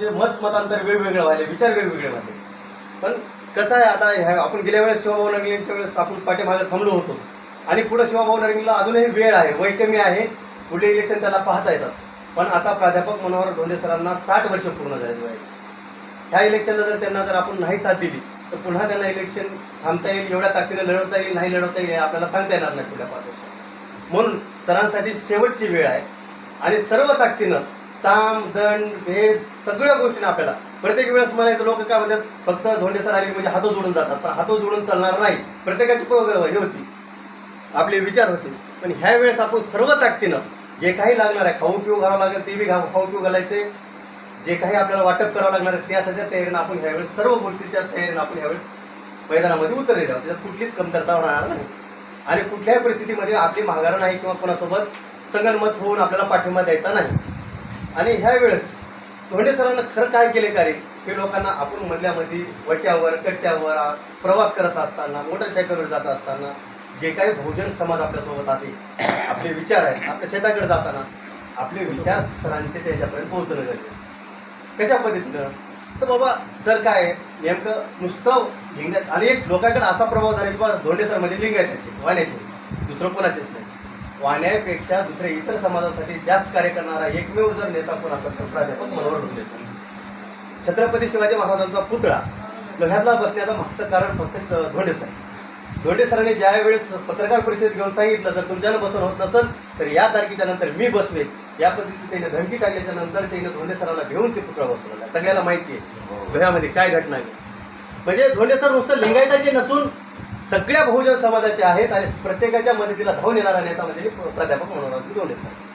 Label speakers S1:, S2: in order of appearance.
S1: म्हणजे मत मतांतर वेगवेगळे व्हायले विचार वेगवेगळे व्हायले. पण कसं आहे आता ह्या आपण गेल्या वेळेस शिवभाऊ नरंगेंच्या वेळेस आपण पाठीमागे थांबलो होतो. आणि पुढे शिवभाऊ नरंगेला अजूनही वेळ आहे वय कमी आहे पुढे इलेक्शन त्याला पाहता येतात. पण आता प्राध्यापक मनोहर धोंडे सरांना साठ वर्ष पूर्ण झालेली व्हायची ह्या इलेक्शनला जर त्यांना जर आपण नाही साथ दिली तर पुन्हा त्यांना इलेक्शन थांबता येईल एवढ्या ताकदीने लढवता येईल नाही लढवता येईल आपल्याला सांगता येणार नाही पुढल्या पाच वर्षात. म्हणून सरांसाठी शेवटची वेळ आहे. आणि सर्व ताकदीनं साम दंड भेद सगळ्या गोष्टीने आपल्याला. प्रत्येक वेळेस म्हणायचं लोक काय म्हणतात फक्त धोंडे सर आले म्हणजे हातो जोडून जातात पण हातो जोडून चालणार नाही. प्रत्येकाची हे होती. आपले विचार होते. पण ह्या वेळेस आपण सर्व ताकदीनं जे काही लागणार आहे खाऊ पिऊ घालावं लागेल ते बी घा खाऊ पिऊ घालायचे. जे काही आपल्याला वाटप करावं लागणार आहे त्या सध्या तयारीनं आपण ह्यावेळेस सर्व गोष्टीच्या तयारीनं आपण ह्यावेळेस मैदानामध्ये उतरलेलो आहोत. त्याच्यात कुठलीच कमतरता राहणार नाही. आणि कुठल्याही परिस्थितीमध्ये आपली माघार नाही किंवा कोणासोबत संगनमत होऊन आपल्याला पाठिंबा द्यायचा नाही. आणि ह्या वेळेस धोंडे सरांना खरं काय केले कार्य हे लोकांना आपण मधल्यामध्ये वट्यावर कट्ट्यावर प्रवास करत असताना मोटरसायकलवर जात असताना जे काही बहुजन समाज आपल्यासोबत आहे आपले विचार आहेत आपल्या शेताकडे जाताना आपले विचार सरांचे त्याच्यापर्यंत पोहोचणं गरजेचं कशा पद्धतीनं? तर बाबा सर काय आहे, नेमकं नुसतं लिंगायत आणि एक लोकांकडे असा प्रभाव झाला की बाबा धोंडे सर म्हणजे लिंगायताचे वाण्याचे दुसरं कोणाचेच नाही. वाण्यापेक्षा दुसऱ्या इतर समाजासाठी जास्त कार्य करणारा एकमेव जर नेता कोण असेल तर प्राध्यापक मनोहर डोंगरे सर. छत्रपती शिवाजी महाराजांचा पुतळा लोह्यातला बसण्याचं मागचं कारण फक्त धोंडे सर. धोंडे सरांनी ज्यावेळेस पत्रकार परिषद घेऊन सांगितलं जर तुमच्यानं बसून होत नसेल तर या तारखेच्या नंतर मी बसवेल या पद्धतीचं त्याने धमकी टाकल्याच्या नंतर त्याने धोंडे सरांना घेऊन ते पुतळा बसवला. सगळ्याला माहिती आहे. लोह्यामध्ये काय घटना आहे? म्हणजे धोंडे सर नुसतं लिंगायताचे नसून सगळ्या बहुजन समाजाचे आहेत आणि प्रत्येकाच्या मदतीला धावून येणारा नेता म्हणजे प्राध्यापक म्हणून धोंडे सर